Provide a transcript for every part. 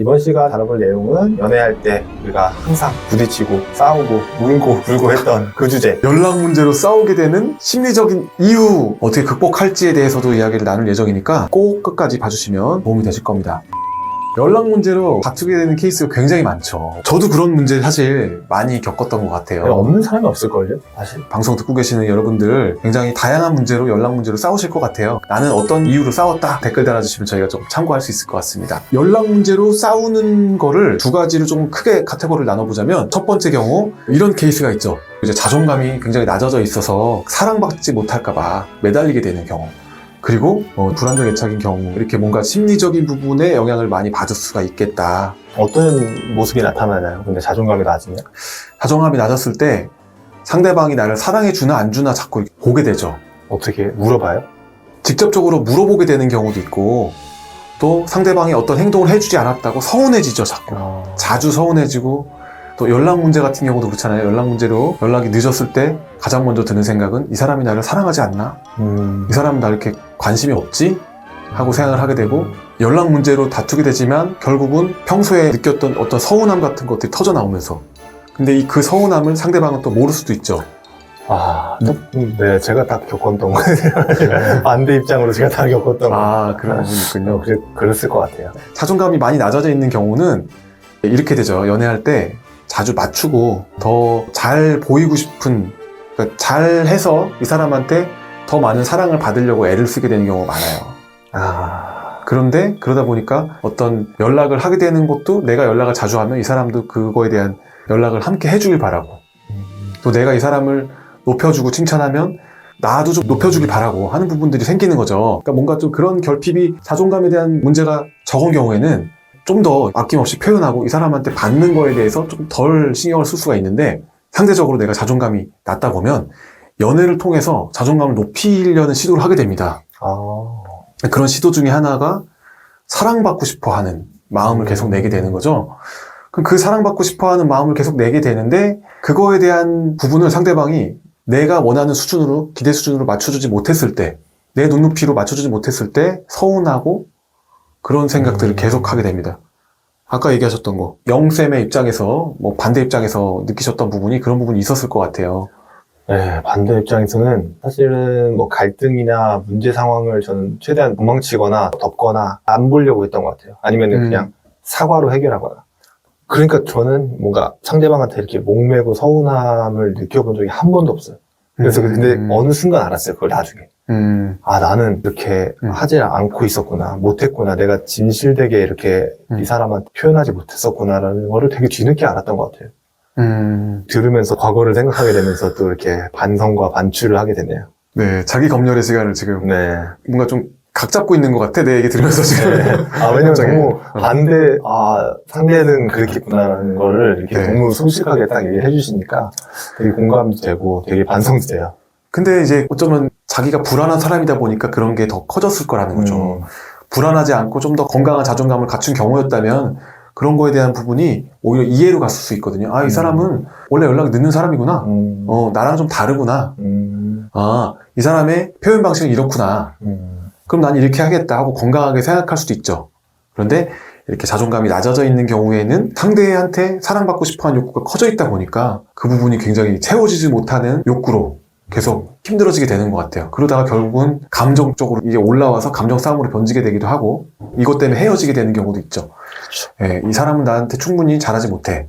이번 시간 다뤄볼 내용은 연애할 때 우리가 항상 부딪히고 싸우고 울고 불고 했던 그 주제 연락 문제로 싸우게 되는 심리적인 이유 어떻게 극복할지에 대해서도 이야기를 나눌 예정이니까 꼭 끝까지 봐주시면 도움이 되실 겁니다. 연락 문제로 다투게 되는 케이스가 굉장히 많죠. 저도 그런 문제 사실 많이 겪었던 것 같아요. 없는 사람이 없을걸요 사실 방송 듣고 계시는 여러분들 굉장히 다양한 문제로 연락 문제로 싸우실 것 같아요. 나는 어떤 이유로 싸웠다 댓글 달아주시면 저희가 좀 참고할 수 있을 것 같습니다. 연락 문제로 싸우는 거를 두 가지로 좀 크게 카테고리를 나눠보자면 첫 번째 경우 이런 케이스가 있죠. 이제 자존감이 굉장히 낮아져 있어서 사랑받지 못할까봐 매달리게 되는 경우. 그리고 어, 불안정 애착인 경우 이렇게 뭔가 심리적인 부분에 영향을 많이 받을 수가 있겠다. 어떤 모습이 나타나나요? 근데 자존감이 낮으면 자존감이 낮았을 때 상대방이 나를 사랑해 주나 안 주나 자꾸 보게 되죠. 어떻게 물어봐요? 직접적으로 물어보게 되는 경우도 있고 또 상대방이 어떤 행동을 해주지 않았다고 서운해지죠 자꾸 자주 서운해지고 또 연락 문제 같은 경우도 그렇잖아요. 연락 문제로 연락이 늦었을 때 가장 먼저 드는 생각은 이 사람이 나를 사랑하지 않나? 음, 이 사람은 나 이렇게 관심이 없지? 하고 생각을 하게 되고 연락 문제로 다투게 되지만 결국은 평소에 느꼈던 어떤 서운함 같은 것들이 터져 나오면서. 근데 이 그 서운함을 상대방은 또 모를 수도 있죠. 아, 음, 네, 제가 딱 겪었던 거예요. 반대 입장으로 제가 다 겪었던 거. 아 그런 부분이 있군요. 그래, 그랬을 것 같아요. 자존감이 많이 낮아져 있는 경우는 이렇게 되죠. 연애할 때 자주 맞추고 더 잘 보이고 싶은, 그러니까 잘 해서 이 사람한테 더 많은 사랑을 받으려고 애를 쓰게 되는 경우가 많아요. 아, 그런데 그러다 보니까 어떤 연락을 하게 되는 것도 내가 연락을 자주 하면 이 사람도 그거에 대한 연락을 함께 해주길 바라고 또 내가 이 사람을 높여주고 칭찬하면 나도 좀 높여주길 바라고 하는 부분들이 생기는 거죠. 그러니까 뭔가 좀 그런 결핍이 자존감에 대한 문제가 적은 경우에는 좀 더 아낌없이 표현하고 이 사람한테 받는 거에 대해서 좀 덜 신경을 쓸 수가 있는데 상대적으로 내가 자존감이 낮다 보면 연애를 통해서 자존감을 높이려는 시도를 하게 됩니다. 아, 그런 시도 중에 하나가 사랑받고 싶어 하는 마음을 계속 내게 되는 거죠. 그럼 그 사랑받고 싶어 하는 마음을 계속 내게 되는데 그거에 대한 부분을 상대방이 내가 원하는 수준으로 기대 수준으로 맞춰주지 못했을 때 내 눈높이로 맞춰주지 못했을 때 서운하고 그런 생각들을 음. 계속 하게 됩니다. 아까 얘기하셨던 거 영쌤의 입장에서 뭐 반대 입장에서 느끼셨던 부분이 그런 부분이 있었을 것 같아요. 네, 반대 입장에서는 사실은 뭐 갈등이나 문제 상황을 저는 최대한 도망치거나 덮거나 안 보려고 했던 것 같아요. 아니면은 음. 그냥 사과로 해결하거나. 그러니까 저는 뭔가 상대방한테 이렇게 목매고 서운함을 느껴본 적이 한 번도 없어요. 그래서 근데 음. 어느 순간 알았어요. 그걸 나중에. 음, 아, 나는 이렇게 음. 하지 않고 있었구나. 못했구나. 내가 진실되게 이렇게 음. 이 사람한테 표현하지 못했었구나라는 거를 되게 뒤늦게 알았던 것 같아요. 음, 들으면서 과거를 생각하게 되면서 또 이렇게 반성과 반추를 하게 되네요. 네 자기 검열의 시간을 지금 네. 뭔가 좀 각 잡고 있는 것 같아 내 얘기 들으면서 지금. 아, 왜냐면. 너무 반대, 아, 상대는 그렇겠구나라는 거를 이렇게 네. 너무 솔직하게 딱 얘기해 주시니까 되게 공감도 되고 되게 반성도 돼요. 근데 이제 어쩌면 자기가 불안한 사람이다 보니까 그런 게 더 커졌을 거라는 거죠. 음. 불안하지 않고 좀 더 건강한 자존감을 갖춘 경우였다면 그런 거에 대한 부분이 오히려 이해로 갔을 수 있거든요. 아, 이 음. 사람은 원래 연락이 늦는 사람이구나. 음. 어, 나랑 좀 다르구나. 음. 아, 이 사람의 표현 방식은 이렇구나. 음. 그럼 난 이렇게 하겠다 하고 건강하게 생각할 수도 있죠. 그런데 이렇게 자존감이 낮아져 있는 경우에는 상대한테 사랑받고 싶어 하는 욕구가 커져 있다 보니까 그 부분이 굉장히 채워지지 못하는 욕구로 계속 힘들어지게 되는 것 같아요. 그러다가 결국은 감정적으로 이게 올라와서 감정 싸움으로 번지게 되기도 하고 이것 때문에 헤어지게 되는 경우도 있죠. 예, 이 사람은 나한테 충분히 잘하지 못해.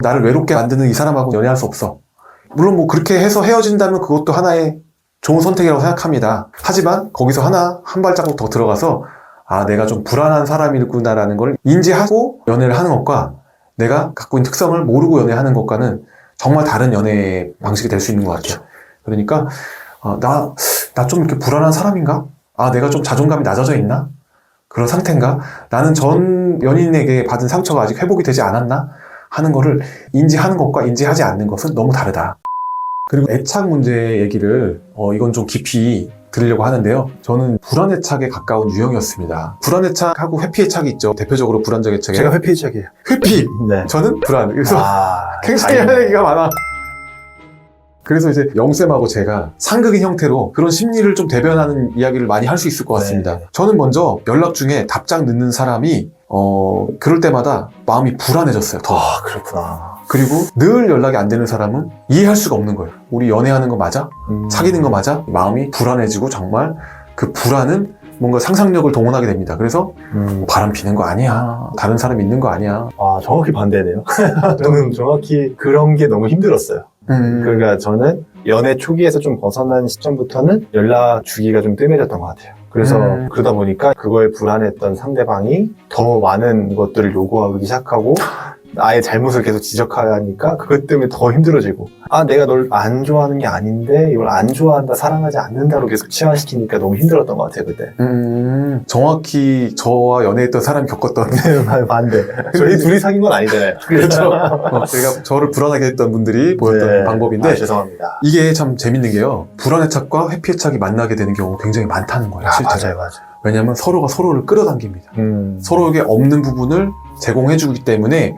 나를 외롭게 만드는 이 사람하고 연애할 수 없어. 물론 뭐 그렇게 해서 헤어진다면 그것도 하나의 좋은 선택이라고 생각합니다. 하지만 거기서 하나 한 발자국 더 들어가서 아 내가 좀 불안한 사람이구나라는 걸 인지하고 연애를 하는 것과 내가 갖고 있는 특성을 모르고 연애하는 것과는 정말 다른 연애 방식이 될 수 있는 것 같아요. 그러니까 어, 나나 좀 이렇게 불안한 사람인가? 아 내가 좀 자존감이 낮아져 있나? 그런 상태인가? 나는 전 연인에게 받은 상처가 아직 회복이 되지 않았나? 하는 거를 인지하는 것과 인지하지 않는 것은 너무 다르다. 그리고 애착 문제 얘기를 어, 이건 좀 깊이 들으려고 하는데요. 저는 불안애착에 가까운 유형이었습니다. 불안애착하고 회피애착이 있죠. 대표적으로 불안적 애착에 제가 회피적이에요. 회피. 네. 저는 불안. 그래서 아, 굉장히 할. 얘기가 많아. 그래서 이제 영쌤하고 제가 상극인 형태로 그런 심리를 좀 대변하는 이야기를 많이 할 수 있을 것 같습니다. 네. 저는 먼저 연락 중에 답장 늦는 사람이 어 그럴 때마다 마음이 불안해졌어요. 더. 아, 그렇구나. 그리고 늘 연락이 안 되는 사람은 이해할 수가 없는 거예요. 우리 연애하는 거 맞아? 음. 사귀는 거 맞아? 마음이 불안해지고 정말 그 불안은 뭔가 상상력을 동원하게 됩니다. 그래서 음. 바람 피는 거 아니야. 다른 사람 있는 거 아니야. 아, 정확히 반대네요. 저는 정확히 그런 게 너무 힘들었어요. 음. 그러니까 저는 연애 초기에서 좀 벗어난 시점부터는 연락 주기가 좀 뜸해졌던 것 같아요. 그래서 음. 그러다 보니까 그거에 불안했던 상대방이 더 많은 것들을 요구하기 시작하고 나의 잘못을 계속 지적하니까 그것 때문에 더 힘들어지고 아 내가 널 안 좋아하는 게 아닌데 이걸 안 좋아한다 사랑하지 않는다로 계속 치환시키니까 너무 힘들었던 것 같아요 그때 음, 정확히 저와 연애했던 사람이 겪었던 반대 저희 둘이 사귄 건 아니잖아요 그렇죠. 어, 제가 저를 불안하게 했던 분들이 보였던 네. 방법인데 아, 죄송합니다 이게 참 재밌는 게요. 불안의 착과 회피의 착이 만나게 되는 경우가 굉장히 많다는 거예요. 아, 실제로. 맞아요 맞아요 왜냐하면 서로가 서로를 끌어당깁니다. 음. 서로에게 없는 부분을 제공해주기 때문에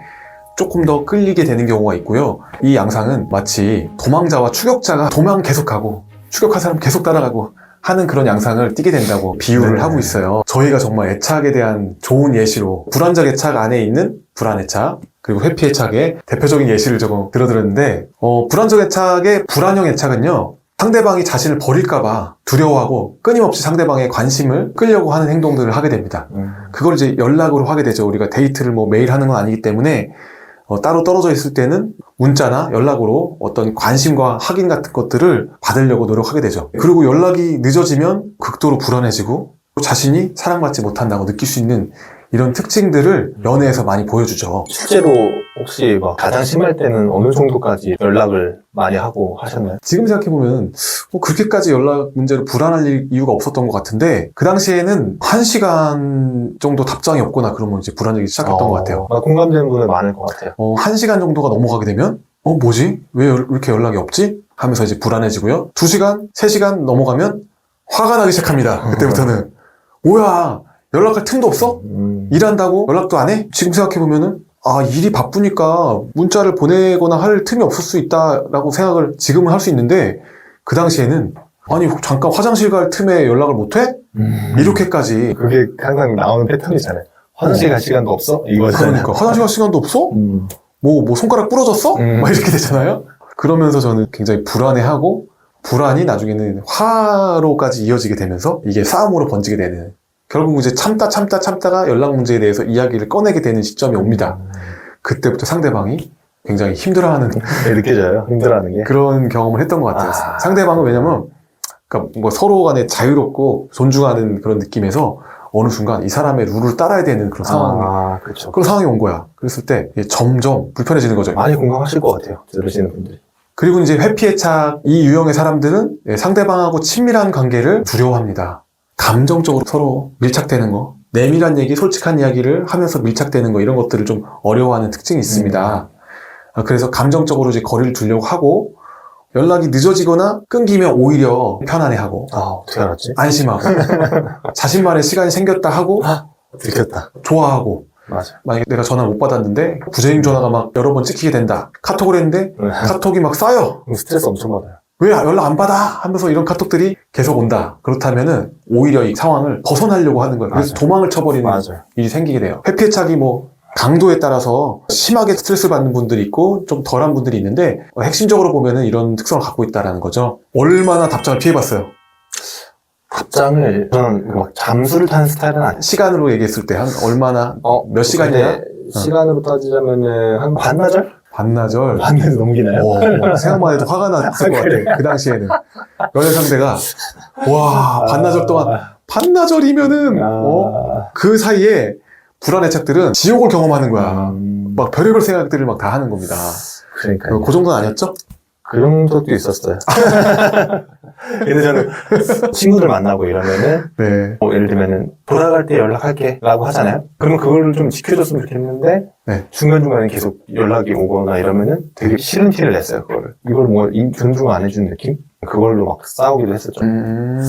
조금 더 끌리게 되는 경우가 있고요. 이 양상은 마치 도망자와 추격자가 도망 계속하고 추격한 사람 계속 따라가고 하는 그런 양상을 띠게 된다고 비유를 네. 하고 있어요. 저희가 정말 애착에 대한 좋은 예시로 불안적 애착 안에 있는 불안 애착 그리고 회피 애착의 대표적인 예시를 조금 들어드렸는데 어, 불안적 애착의 불안형 애착은요. 상대방이 자신을 버릴까봐 두려워하고 끊임없이 상대방의 관심을 끌려고 하는 행동들을 하게 됩니다. 음. 그걸 이제 연락으로 하게 되죠. 우리가 데이트를 뭐 매일 하는 건 아니기 때문에 어, 따로 떨어져 있을 때는 문자나 연락으로 어떤 관심과 확인 같은 것들을 받으려고 노력하게 되죠. 그리고 연락이 늦어지면 극도로 불안해지고 자신이 사랑받지 못한다고 느낄 수 있는 이런 특징들을 연애에서 많이 보여주죠. 실제로 혹시 막 가장 심할 때는 어느 정도까지 연락을 많이 하고 하셨나요? 지금 생각해보면 뭐 그렇게까지 연락 문제로 불안할 일- 이유가 없었던 것 같은데 그 당시에는 한 시간 정도 답장이 없거나 그러면 이제 불안하기 시작했던 것 같아요. 아, 공감되는 분은 많을 것 같아요. 어, 한 시간 정도가 넘어가게 되면, 어, 뭐지? 왜 연- 이렇게 연락이 없지? 하면서 이제 불안해지고요. 두 시간, 세 시간 넘어가면 화가 나기 시작합니다. 그때부터는. 뭐야, 연락할 틈도 없어? 음. 일한다고 연락도 안 해? 지금 생각해보면은, 아, 일이 바쁘니까 문자를 보내거나 할 틈이 없을 수 있다라고 생각을 지금은 할 수 있는데, 그 당시에는, 아니, 잠깐 화장실 갈 틈에 연락을 못 해? 음. 이렇게까지. 그게 항상 나오는 패턴이잖아요. 화장실 갈 시간도 없어? 이거잖아요. 그러니까, 화장실 갈 시간도 없어? 음. 뭐, 뭐, 손가락 부러졌어? 음. 막 이렇게 되잖아요? 그러면서 저는 굉장히 불안해하고, 불안이 나중에는 화로까지 이어지게 되면서 이게 싸움으로 번지게 되는. 결국 이제 참다 참다 참다가 연락 문제에 대해서 이야기를 꺼내게 되는 시점이 옵니다. 그때부터 상대방이 굉장히 힘들어하는 네, 느껴져요. 힘들어하는 게. 그런 경험을 했던 것 같아요. 아. 상대방은 왜냐면, 그러니까 뭐 서로 간에 자유롭고 존중하는 그런 느낌에서 어느 순간 이 사람의 룰을 따라야 되는 그런 상황, 아, 그렇죠. 그런 상황이 온 거야. 그랬을 때 점점 불편해지는 거죠. 많이 공감하실 것 같아요. 들으시는 분들이. 그리고 이제 회피애착 이 유형의 사람들은 예, 상대방하고 친밀한 관계를 두려워합니다. 감정적으로 서로 밀착되는 거, 내밀한 얘기, 솔직한 이야기를 하면서 밀착되는 거 이런 것들을 좀 어려워하는 특징이 있습니다. 아, 그래서 감정적으로 이제 거리를 두려고 하고 연락이 늦어지거나 끊기면 오히려 편안해하고 아, 어떻게 알았지? 안심하고 자신만의 시간이 생겼다 하고 들켰다. 좋아하고 맞아. 만약에 내가 전화를 못 받았는데 부재중 전화가 막 여러 번 찍히게 된다. 카톡을 했는데 네. 카톡이 막 쌓여. 스트레스 엄청 받아요. 왜 연락 안 받아? 하면서 이런 카톡들이 계속 온다. 그렇다면은 오히려 이 상황을 벗어나려고 하는 거예요. 그래서 맞아요. 도망을 쳐버리는 맞아요. 일이 생기게 돼요. 회피애착이 뭐 강도에 따라서 심하게 스트레스 받는 분들이 있고 좀 덜한 분들이 있는데 어, 핵심적으로 보면은 이런 특성을 갖고 있다라는 거죠. 얼마나 답장을 피해봤어요. 답장을 저는 막 잠수를 타는 스타일은 아니에요. 시간으로 얘기했을 때 한 얼마나 어, 몇 시간이냐? 근데 시간으로 따지자면은 한 반나절? 반나절 반나절 넘기나요? 어, 생각만 해도 화가 났을 것 그래. 같아. 그 당시에는. 연애 상대가, 와, 반나절 동안, 반나절이면은, 어, 아, 그 사이에 불안의 착들은 지옥을 경험하는 거야. 음, 막 별의별 생각들을 막 다 하는 겁니다. 그러니까요. 그 정도는 아니었죠? 그 정도도 있었어요. 근데 저는 친구들 만나고 이러면은 네. 뭐 예를 들면은 돌아갈 때 연락할게 라고 하잖아요. 그러면 그거를 좀 지켜줬으면 좋겠는데 네. 중간 중간에 계속 연락이 오거나 이러면은 되게 싫은 티를 냈어요. 그거를. 이걸 뭐 인- 존중 안 해준 느낌? 그걸로 막 싸우기도 했었죠. 음,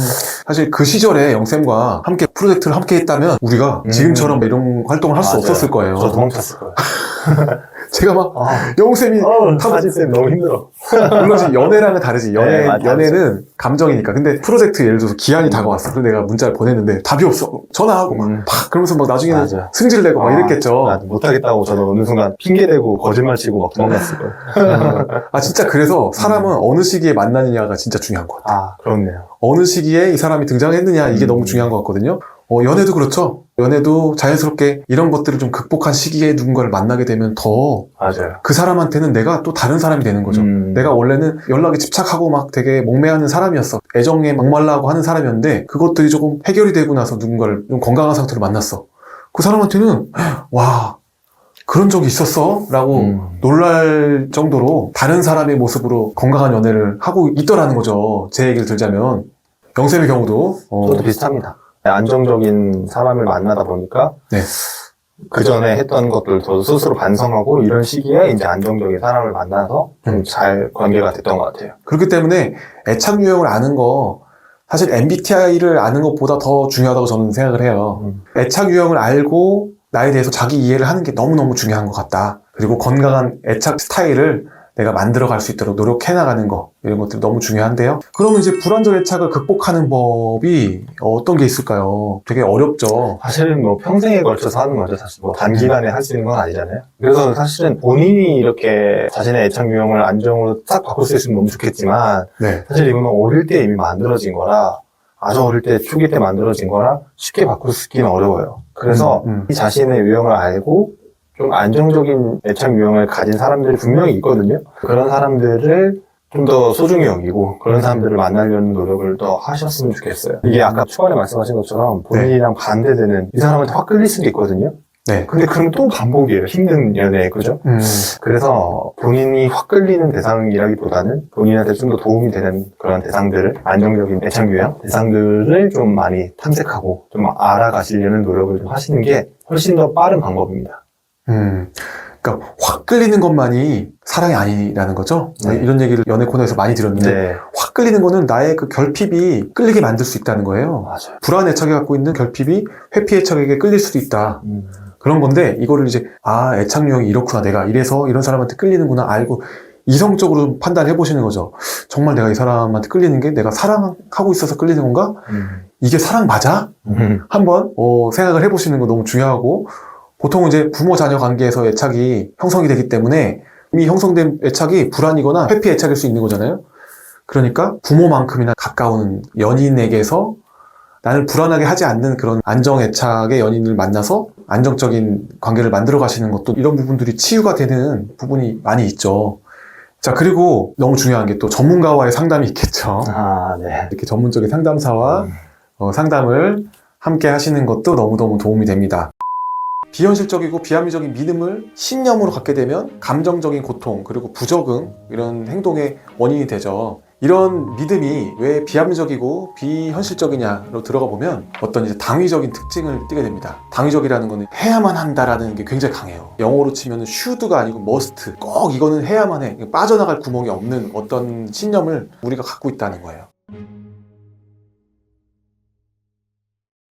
사실 그 시절에 영쌤과 함께 프로젝트를 함께 했다면 우리가 음. 지금처럼 이런 활동을 할 수 맞아요. 없었을 거예요. 저 도망쳤을 거예요. 제가 막 아, 영웅쌤이 어, 사진쌤 너무 힘들어. 물론 연애랑은 다르지. 연애, 네, 맞아, 연애는 감정이니까. 근데 프로젝트 예를 들어서 기한이 다가왔어. 그래서 내가 문자를 보냈는데 답이 없어. 전화하고 막, 음. 팍! 그러면서 막 나중에는 맞아. 승질내고 막 아, 이랬겠죠. 나 못하겠다고 저는 어느 순간 핑계대고 거짓말 치고 막 도망갔을 거예요. 아, 진짜 그래서 사람은 어느 시기에 만나느냐가 진짜 중요한 것 같아요. 아, 그렇네요. 어느 시기에 이 사람이 등장했느냐 이게 음. 너무 중요한 것 같거든요. 어, 연애도 그렇죠. 연애도 자연스럽게 이런 것들을 좀 극복한 시기에 누군가를 만나게 되면 더그 맞아요. 사람한테는 내가 또 다른 사람이 되는 거죠. 음. 내가 원래는 연락에 집착하고 막 되게 목매하는 사람이었어. 애정에 목말라하고 하는 사람이었는데 그것들이 조금 해결이 되고 나서 누군가를 좀 건강한 상태로 만났어. 그 사람한테는 와 그런 적이 있었어? 라고 음. 놀랄 정도로 다른 사람의 모습으로 건강한 연애를 하고 있더라는 거죠. 제 얘기를 들자면 영쌤의 경우도 어, 저도 비슷합니다. 안정적인 사람을 만나다 보니까 네. 그 전에 했던 것들 저도 스스로 반성하고 이런 시기에 이제 안정적인 사람을 만나서 음. 좀잘 관계가 됐던 것 같아요. 그렇기 때문에 애착 유형을 아는 거 사실 MBTI를 아는 것보다 더 중요하다고 저는 생각을 해요. 음. 애착 유형을 알고 나에 대해서 자기 이해를 하는 게 너무너무 중요한 것 같다. 그리고 건강한 애착 스타일을 내가 만들어 갈 수 있도록 노력해 나가는 거 이런 것들이 너무 중요한데요. 그러면 이제 불안정 애착을 극복하는 법이 어떤 게 있을까요? 되게 어렵죠. 사실은 뭐 평생에 걸쳐서 하는 거죠. 사실 뭐 단기간에 할 수 있는 건 아니잖아요. 그래서 사실은 본인이 이렇게 자신의 애착 유형을 안정으로 싹 바꿀 수 있으면 너무 좋겠지만 네. 사실 이거는 어릴 때 이미 만들어진 거라 아주 어릴 때 초기 때 만들어진 거라 쉽게 바꿀 수 있기는 어려워요. 그래서 음, 음. 이 자신의 유형을 알고 좀 안정적인 애착 유형을 가진 사람들이 분명히 있거든요. 그런 사람들을 좀 더 소중히 여기고 그런 사람들을 만나려는 노력을 더 하셨으면 좋겠어요. 이게 아까 초반에 말씀하신 것처럼 본인이랑 반대되는 이 사람한테 확 끌릴 수도 있거든요. 네. 근데 그럼 또 반복이에요. 힘든 연애, 그죠? 음, 그래서 본인이 확 끌리는 대상이라기보다는 본인한테 좀 더 도움이 되는 그런 대상들을 안정적인 애착 유형 대상들을 좀 많이 탐색하고 좀 알아가시려는 노력을 좀 하시는 게 훨씬 더 빠른 방법입니다. 음. 그러니까 확 끌리는 것만이 사랑이 아니라는 거죠. 네. 이런 얘기를 연애 코너에서 많이 들었는데 네, 확 끌리는 거는 나의 그 결핍이 끌리게 만들 수 있다는 거예요. 맞아요. 불안 애착이 갖고 있는 결핍이 회피 애착에게 끌릴 수도 있다. 음, 그런 건데 이거를 이제 아 애착 유형이 이렇구나 내가 이래서 이런 사람한테 끌리는구나 알고 이성적으로 판단해 보시는 거죠. 정말 내가 이 사람한테 끌리는 게 내가 사랑하고 있어서 끌리는 건가? 음, 이게 사랑 맞아? 음, 한번 어, 생각을 해보시는 거 너무 중요하고 보통 이제 부모 자녀 관계에서 애착이 형성이 되기 때문에 이미 형성된 애착이 불안이거나 회피 애착일 수 있는 거잖아요. 그러니까 부모만큼이나 가까운 연인에게서 나를 불안하게 하지 않는 그런 안정 애착의 연인을 만나서 안정적인 관계를 만들어 가시는 것도 이런 부분들이 치유가 되는 부분이 많이 있죠. 자, 그리고 너무 중요한 게 또 전문가와의 상담이 있겠죠. 아, 네. 이렇게 전문적인 상담사와 음. 어, 상담을 함께 하시는 것도 너무너무 도움이 됩니다. 비현실적이고 비합리적인 믿음을 신념으로 갖게 되면 감정적인 고통 그리고 부적응 이런 행동의 원인이 되죠. 이런 믿음이 왜 비합리적이고 비현실적이냐로 들어가 보면 어떤 이제 당위적인 특징을 띠게 됩니다. 당위적이라는 거는 해야만 한다라는 게 굉장히 강해요. 영어로 치면 should가 아니고 must. 꼭 이거는 해야만 해. 빠져나갈 구멍이 없는 어떤 신념을 우리가 갖고 있다는 거예요.